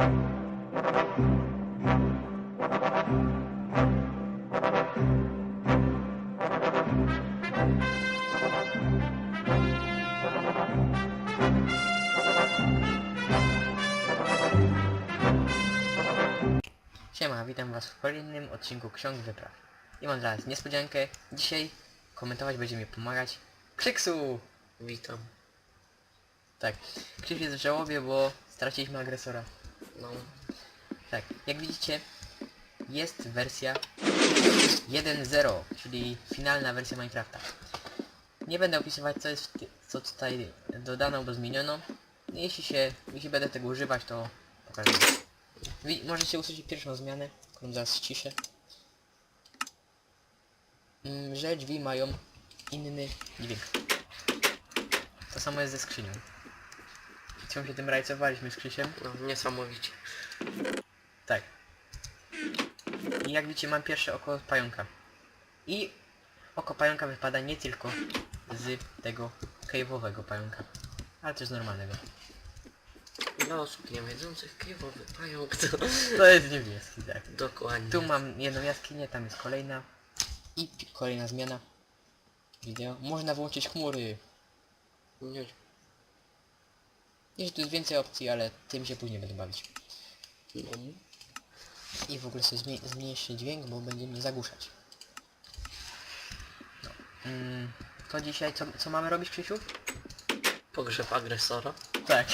Siema, witam was w kolejnym odcinku Ksiąg Wypraw. I mam dla was niespodziankę. Dzisiaj komentować będzie mi pomagać Krzyksu! Witam. Tak, Krzyk jest w żałobie, bo straciliśmy agresora. No, Tak, jak widzicie, jest wersja 1.0, czyli finalna wersja Minecrafta. Nie będę opisywać co jest co tutaj dodano, bo zmieniono. Jeśli się, jeśli będę tego używać, to pokażę. Wi- możecie usłyszeć pierwszą zmianę, którą zaraz ściszę. Mm, że drzwi mają inny dźwięk. To samo jest ze skrzynią. Ciągle się tym rajcowaliśmy z Krzysiem. no niesamowicie. Tak. I jak widzicie mam pierwsze oko pająka. I oko pająka wypada nie tylko z tego cave'owego pająka, ale też z normalnego. Dla osób nie wiedzących, pająk to... To jest niebieski, tak. Dokładnie. Tu mam jedną jaskinię, tam jest kolejna. I kolejna zmiana. Wideo. Można włączyć chmury. Nie, Jeszcze tu jest więcej opcji, ale tym się później będę bawić. I w ogóle sobie zmniejszę dźwięk, bo będzie mnie zagłuszać. No. Mm, to dzisiaj co, co mamy robić, Krzysiu? pogrzeb agresora. Tak.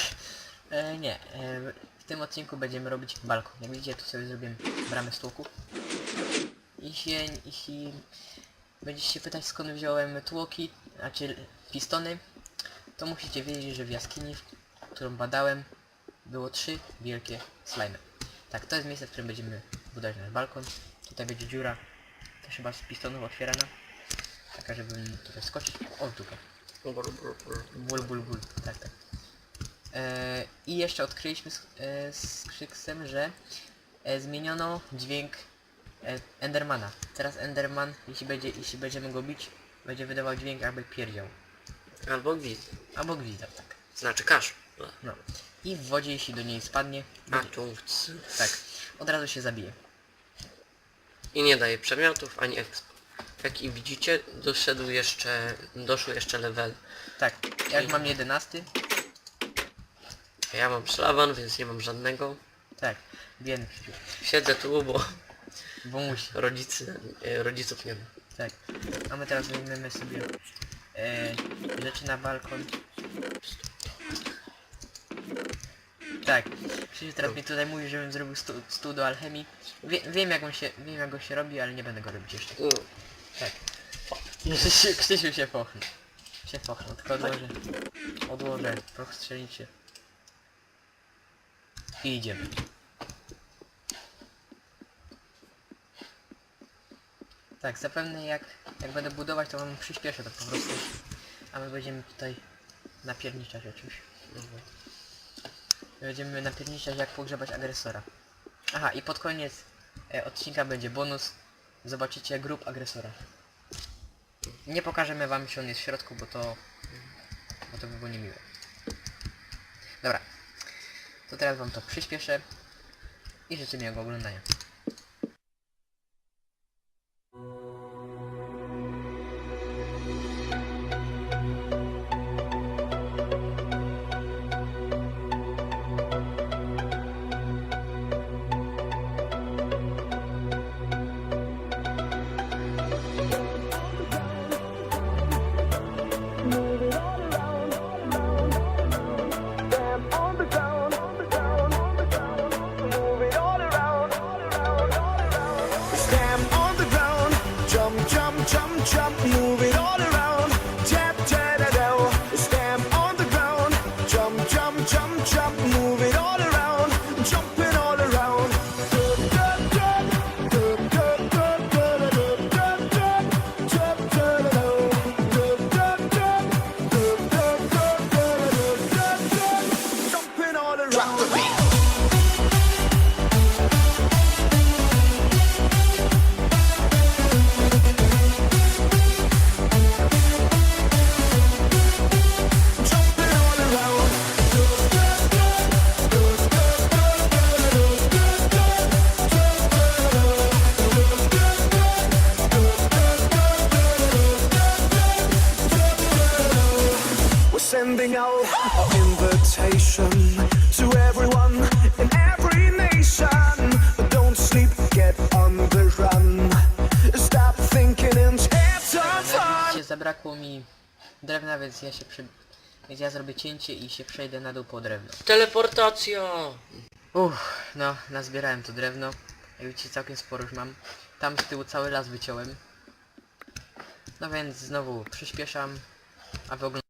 E, nie. E, w tym odcinku będziemy robić balkon. Jak widzicie, tu sobie zrobię bramę z tłoku. Jeśli, jeśli będziecie się pytać skąd wziąłem tłoki, znaczy pistony, to musicie wiedzieć, że w jaskini, którą badałem, było trzy wielkie slimy. Tak, to jest miejsce, w którym będziemy budować nasz balkon. Tutaj będzie dziura, też chyba z pistonów otwierana. Taka, żeby tutaj skoczyć. O, brr. Ból, ból, ból. Tak, tak. E, I jeszcze odkryliśmy z, e, z Krzyksem, że e, zmieniono dźwięk e, Endermana. Teraz Enderman, jeśli, będzie, jeśli będziemy go bić, będzie wydawał dźwięk jakby pierdział. Albo gwizd. Albo gwizdał, tak. Znaczy kasz. No. I w wodzie, jeśli do niej spadnie, A będzie, tu... c- tak, od razu się zabije. I nie daje przedmiotów ani exp. Jak i widzicie, doszedł jeszcze... Doszły jeszcze level. Tak, ja już mam 11. A ja mam szlaban, więc nie mam żadnego. Tak, Krzysiu. Siedzę tu, bo Bo musi. rodzicy, e, rodziców nie ma. Tak. A my teraz weźmiemy sobie e, rzeczy na balkon. Tak. Krzysiu teraz mi tutaj mówi, żebym zrobił stu, stół do alchemii. Wie, wiem jak on się, wiem jak go się robi, ale nie będę go robić jeszcze. Tak. Krzysiu, Krzysiu się pochnie. Się pochnie, tylko odłożę. Odłożę, proch strzelicie. I idziemy. Tak, zapewne jak, jak będę budować, to wam przyspieszę to po prostu. A my będziemy tutaj napierniczać o czymś. Będziemy napierniczać jak pogrzebać agresora. Aha, i pod koniec e, odcinka będzie bonus. Zobaczycie grób agresora. Nie pokażemy wam, czy on jest w środku, bo to... Bo to by było niemiłe. Dobra. To teraz wam to przyspieszę. I życzę miłego oglądania. drop me drewna, więc ja się przy... Więc ja zrobię cięcie i się przejdę na dół po drewno. Teleportacja! Uff, no, nazbierałem to drewno. Jak widzicie, całkiem sporo już mam. Tam z tyłu cały las wyciąłem. No więc znowu przyspieszam, a wy oglądacie.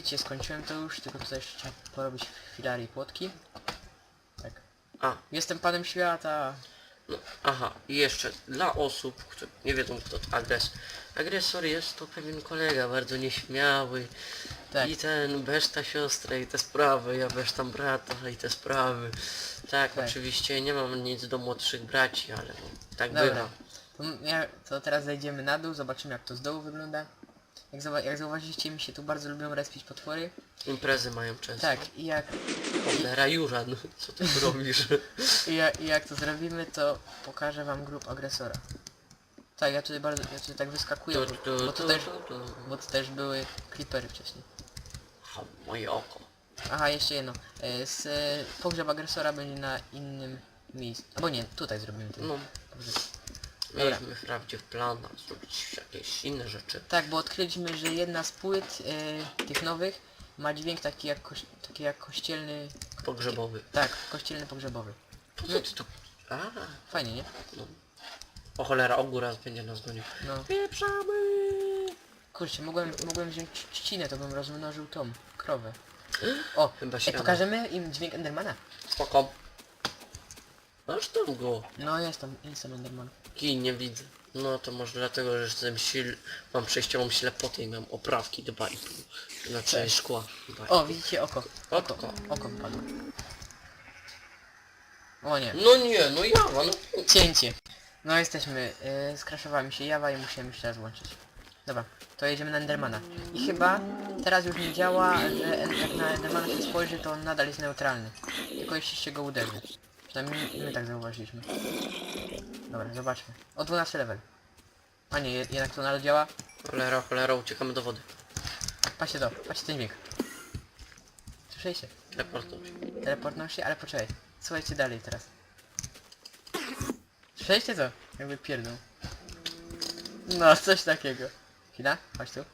Widzicie, skończyłem to już, tylko tutaj jeszcze trzeba porobić filary i płotki. Tak. A, Jestem panem świata. no, aha, i jeszcze dla osób, które nie wiedzą kto to agres. Agresor jest to pewien kolega, bardzo nieśmiały. Tak. I ten beszta siostrę i te sprawy, ja besztam brata i te sprawy. Tak, Tak. oczywiście nie mam nic do młodszych braci, ale no, tak Dobra. bywa. To, m- ja, to teraz zejdziemy na dół, zobaczymy jak to z dołu wygląda. Jak, zauwa jak zauważyliście, mi się tu bardzo lubią respić potwory. Imprezy mają często. Tak, i jak, Cholera Jura, no co ty tu robisz? i, jak, i jak to zrobimy, to pokażę wam grup agresora. Tak, ja tutaj bardzo, ja tutaj tak wyskakuję, Tu, bo, tu, bo, to tu, też, tu, tu. bo to też były creepery wcześniej. Ha, moje oko. Aha, jeszcze jedno. E, Z, e, pogrzeb agresora będzie na innym miejscu. Albo nie, tutaj zrobimy ten No, pogrzeb. Mieliśmy wprawdzie w planach zrobić jakieś inne rzeczy. Tak, bo odkryliśmy, że jedna z płyt e, tych nowych ma dźwięk taki jak, koś, taki jak kościelny... Pogrzebowy. Tak, kościelny pogrzebowy. Po co ty to... A, Fajnie, nie? no. O cholera, ogóraz będzie nas gonił. No. Pieprzamy! Kurczę, mogłem, mogłem wziąć trz- trzcinę, to bym rozmnożył tą krowę. O, Chyba ej, pokażemy im dźwięk Endermana. Spoko. Masz tam go. No, jest tam, jest tam Enderman. Kij nie widzę. No to może dlatego, że jestem sil... mam przejściową ślepotę i mam oprawki 2,5. Znaczy szkła. 2,5. O, widzicie oko. Oko, Oko. oko padło. O nie, No nie, no jawa, no. cięcie. No jesteśmy, yy, skraszowała mi się jawa i musiałem jeszcze raz włączyć. Dobra, to jedziemy na Endermana. I chyba teraz już nie działa, że en- jak na Endermana się spojrzy, to on nadal jest neutralny. Tylko jeśli się go uderzy. Przynajmniej my tak zauważyliśmy. Dobra, zobaczmy. O 12 level. A nie, je- jednak to nadal działa. Cholera, cholera, uciekamy do wody. Patrzcie to, patrzcie ten dźwięk. Słyszeliście? Teleportuj się. Teleportnął się, ale poczekaj. Słuchajcie dalej teraz. Słyszeliście co? Jakby pierdol. No, coś takiego. Chwila, chodź tu.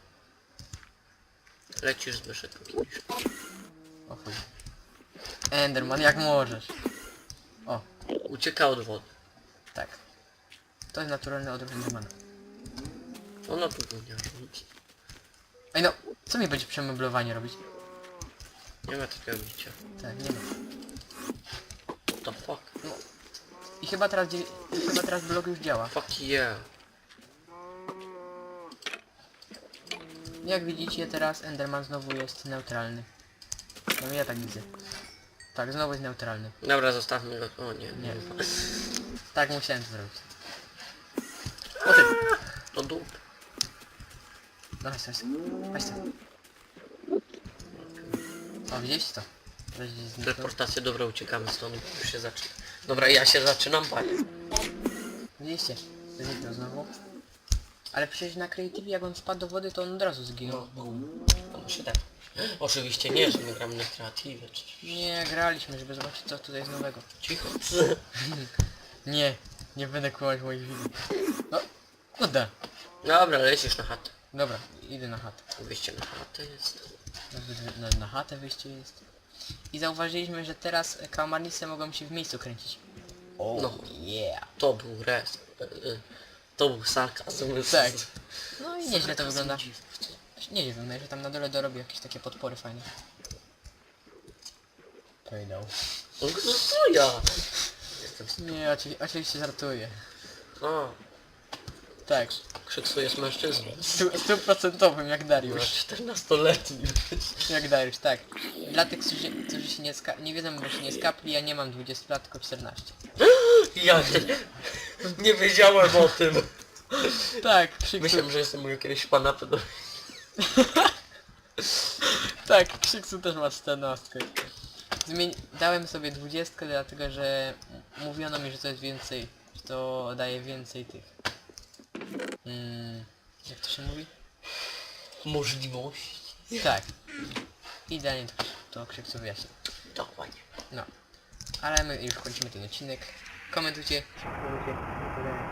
Lecisz z myszeczką kiedyś. O chuj. Enderman, jak możesz. O, Ucieka od wody. tak. To jest naturalny odruch Endermana. Ona tu gunia. Ej no, co mi będzie przemeblowanie robić? Nie ma takiego bicia. Tak, nie ma. What the fuck? I chyba teraz, i chyba teraz blok już działa. Fuck yeah. Jak widzicie teraz Enderman znowu jest neutralny. No ja tak widzę. Tak, znowu jest neutralny. Dobra, zostawmy go. O nie, nie. Tak musiałem to zrobić. O ty! To dup. No chodź, chodź. Chodź tu. O, widzieliście to? Weź gdzieś zniknął. Teleportacja, dobra, uciekamy stąd, już się zaczyna. Dobra, ja się zaczynam bać. Widzieliście? Zniknął znowu. Ale przecież na Creative jak on spadł do wody, to on od razu zginął. No się tak. Oczywiście nie, że my gramy na kreatywę. czy- Nie, graliśmy, żeby zobaczyć co tutaj jest nowego. Cicho. Nie, nie będę kłamać moich widzów. No, kurde. Dobra, lecisz na chatę. Dobra, idę na chatę. Wyjście na chatę jest. Na, na, na chatę wyjście jest. I zauważyliśmy, że teraz kałamarnice mogą się w miejscu kręcić. O, No. yeah. To był res. y, y, To był sarkazm. Tak. No i nieźle to wygląda. Nie wiem, że tam na dole dorobię jakieś takie podpory fajne. Pojdą. No co ja? Jestem... Nie, oczywi oczywiście żartuję. A, Tak, krzyksuję z mężczyzną. stu- stuprocentowym jak Dariusz. 14-letni. Jak Dariusz, tak. Dla tych, którzy, którzy się nie, ska nie wiedzą, bo się nie skapli, ja nie mam 20 lat, tylko 14. Ja nie, nie wiedziałem o tym. Tak, Krzyksu, Myślałem, że jestem jakiegoś pana pedo... tak, Krzyksu też ma 14. Zmień... Dałem sobie 20, dlatego że mówiono mi, że to jest więcej, że to daje więcej tych... Mm, jak to się mówi? Możliwość. Tak. Idealnie to, to Krzyksu wyjaśni. Dokładnie. No. Ale my już kończymy ten odcinek. Komentujcie. subskrybujcie.